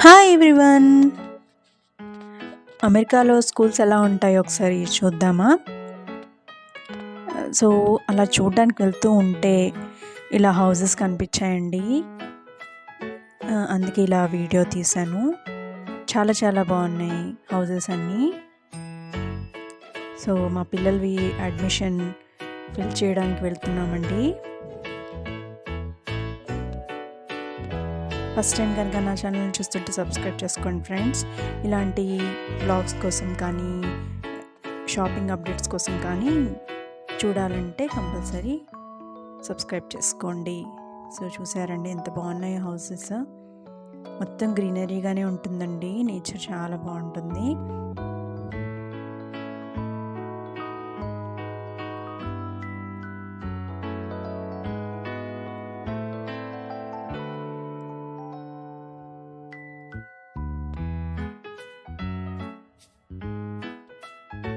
Hi everyone అమెరికాలో schools ఎలా ఉంటాయో ఒకసారి చూద్దామా? సో అలా చూడడానికి వెళ్తూ ఉంటే ఇలా హౌసెస్ కనిపించాయండి. అందుకే ఇలా వీడియో తీశాను. చాలా చాలా బాగున్నాయి హౌసెస్ అన్నీ. సో మా పిల్లలవి అడ్మిషన్ ఫిల్ చేయడానికి వెళ్తున్నామండి. ఫస్ట్ టైం కనుక నా ఛానల్ చూస్తుంటే సబ్స్క్రైబ్ చేసుకోండి ఫ్రెండ్స్. ఇలాంటి బ్లాగ్స్ కోసం కానీ షాపింగ్ అప్డేట్స్ కోసం కానీ చూడాలంటే కంపల్సరీ సబ్స్క్రైబ్ చేసుకోండి. సో చూసారండి ఎంత బాగున్నాయి హౌసెస్. మొత్తం గ్రీనరీగానే ఉంటుందండి. నేచర్ చాలా బాగుంటుంది.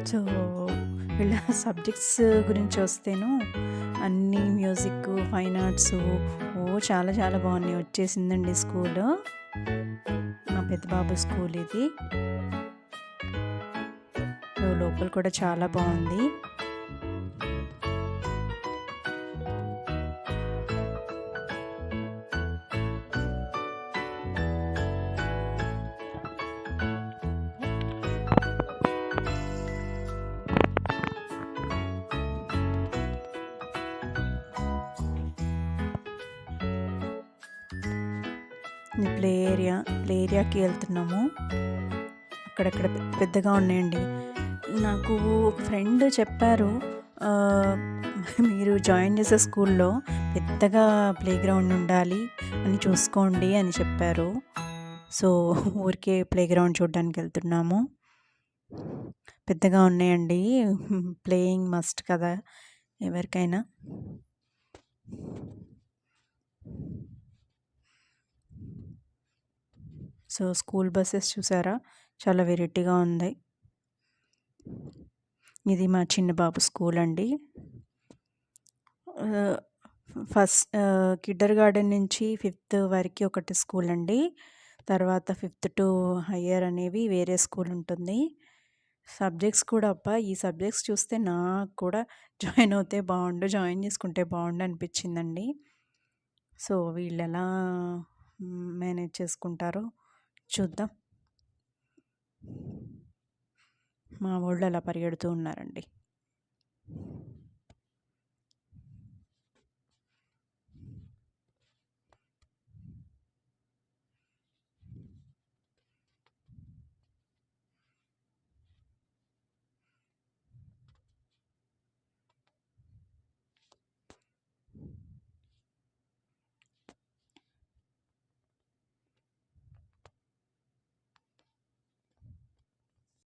సో వీళ్ళ సబ్జెక్ట్స్ గురించి వస్తేను అన్ని మ్యూజిక్ ఫైన్ ఆర్ట్స్ ఓ చాలా చాలా బాగున్నాయి. వచ్చేసిందండి స్కూల్. మా పెద్ద బాబు స్కూల్ ఇది. లోపల కూడా చాలా బాగుంది. ఇది ప్లే ఏరియా ప్లే ఏరియాకి వెళ్తున్నాము. అక్కడక్కడ పెద్దగా ఉన్నాయండి. నాకు ఒక ఫ్రెండ్ చెప్పారు మీరు జాయిన్ చేసే స్కూల్లో పెద్దగా ప్లే గ్రౌండ్ ఉండాలి అని చూసుకోండి అని చెప్పారు. సో ఊరికే ప్లే గ్రౌండ్ చూడడానికి వెళ్తున్నాము. పెద్దగా ఉన్నాయండి. ప్లేయింగ్ మస్ట్ కదా ఎవరికైనా. సో స్కూల్ బస్సెస్ చూసారా? చాలా వెరైటీగా ఉంది. ఇది మా చిన్న బాబు స్కూల్ అండి. ఫస్ట్ కిడ్డర్ గార్డెన్ నుంచి ఫిఫ్త్ వరకు ఒకటి స్కూల్ అండి. తర్వాత ఫిఫ్త్ టు హయ్యర్ అనేవి వేరే స్కూల్ ఉంటుంది. సబ్జెక్ట్స్ కూడా అబ్బా! ఈ సబ్జెక్ట్స్ చూస్తే నాకు కూడా జాయిన్ అవుతే బాగుండు జాయిన్ చేసుకుంటే బాగుండు అనిపించిందండి. సో వీళ్ళు ఎలా మేనేజ్ చేసుకుంటారో చూద్దాం. మా వాళ్ళు అలా పరిగెడుతూ ఉన్నారండి.